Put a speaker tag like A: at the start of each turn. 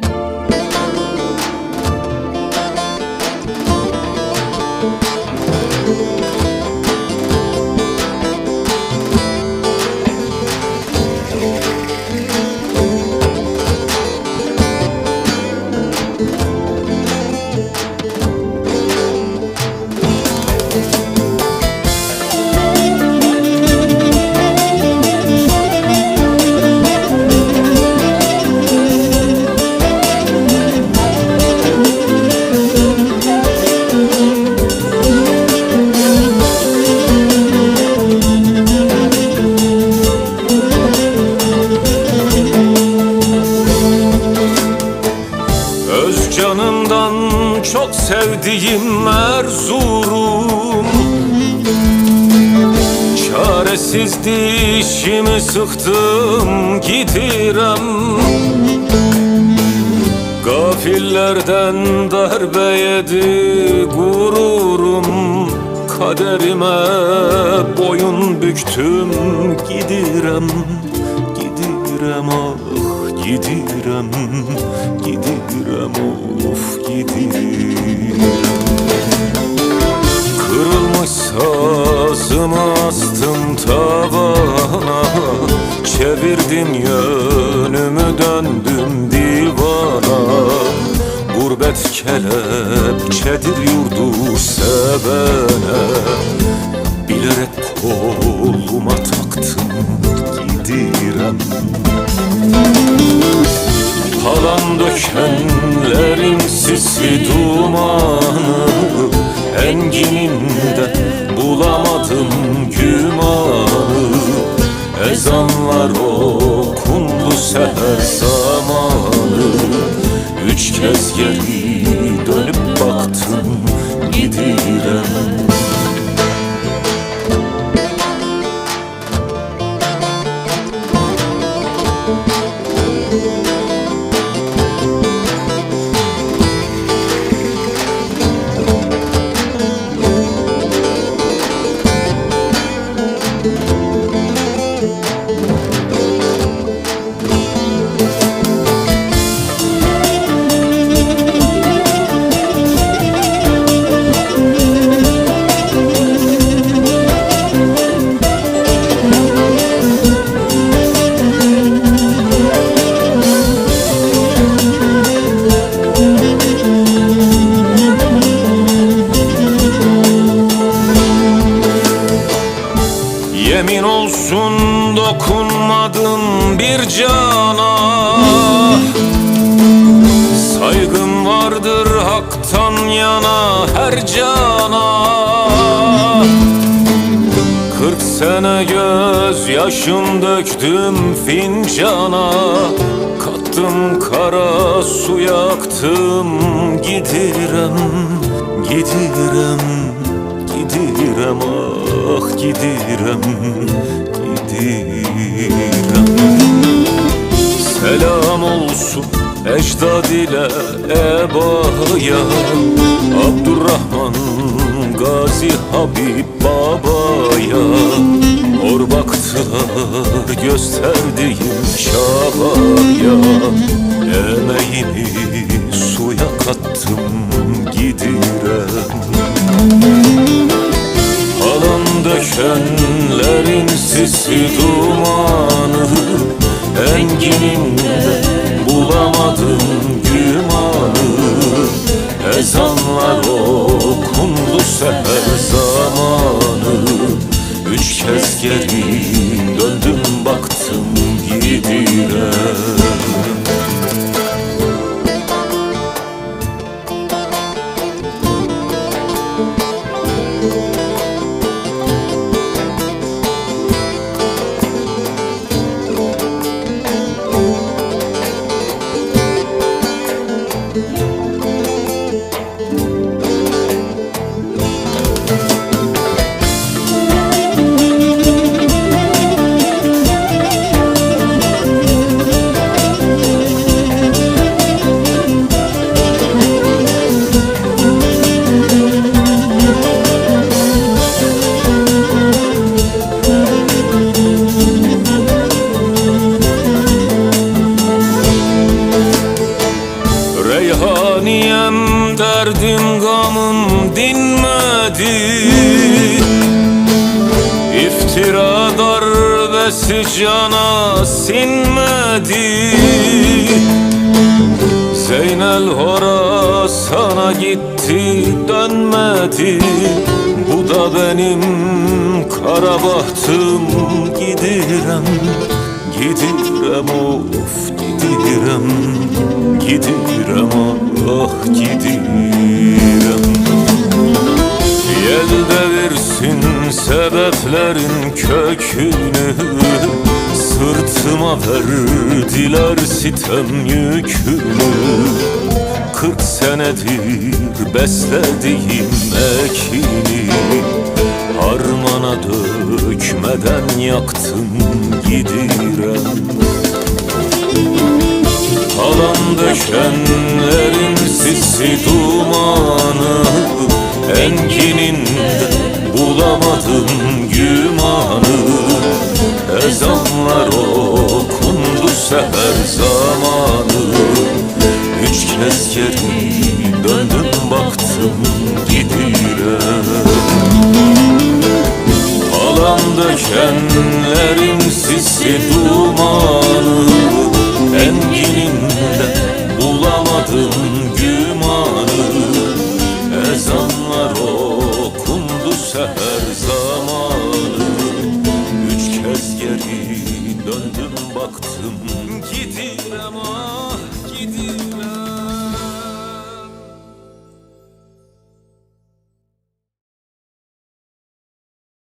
A: Bye. Canımdan çok sevdiğim Erzurum Çaresiz dişimi sıktım gidirem. Gafillerden darbe yedi gururum. Kaderime boyun büktüm gidirem Gidirem ah gidirem Gidirem of gidirem Kırılmış sazımı astım tavana Çevirdim yönümü döndüm divana. Gurbet kelepçedir yurdu sevene. Bilerek koluma taktım gidirem Dökenlerin sisi dumanı Engininde bulamadım gümanı. Ezanlar okundu seher zamanı. Üç kez geri dönüp bir cana. Saygım vardır haktan yana her cana. Kırk sene göz yaşım döktüm fincana. Kattım kara su yaktım gidirem Gidirem, gidirem ah gidirem Gidirem ecdad ile ebaya Abdurrahman Gazi Habib babaya Hor baktılar gösterdiğim çabaya Emeğimi suya kattım gidirem. Halan dökenlerin sisi dumanı Ezanlar okundu seher zamanı. Üç kez geri darbesi cana sinmedi. Zeynel hora sana gitti dönmedi. Bu da benim kara bahtım gidirem. Gidirem of gidirem. Gidirem ah gidirem. Yel devirsin sebeplerin kökünü Sırtıma verdiler sitem yükünü. Kırk senedir beslediğim ekini Harmana dökmeden yaktım gidirem. Kalan döşenlerin sisi dumanı Engininde bulamadım gümanı. Ezanlar okundu seher zamanı. Üç kez geri döndüm baktım gidirem Alan döşenlerin sisi dumanı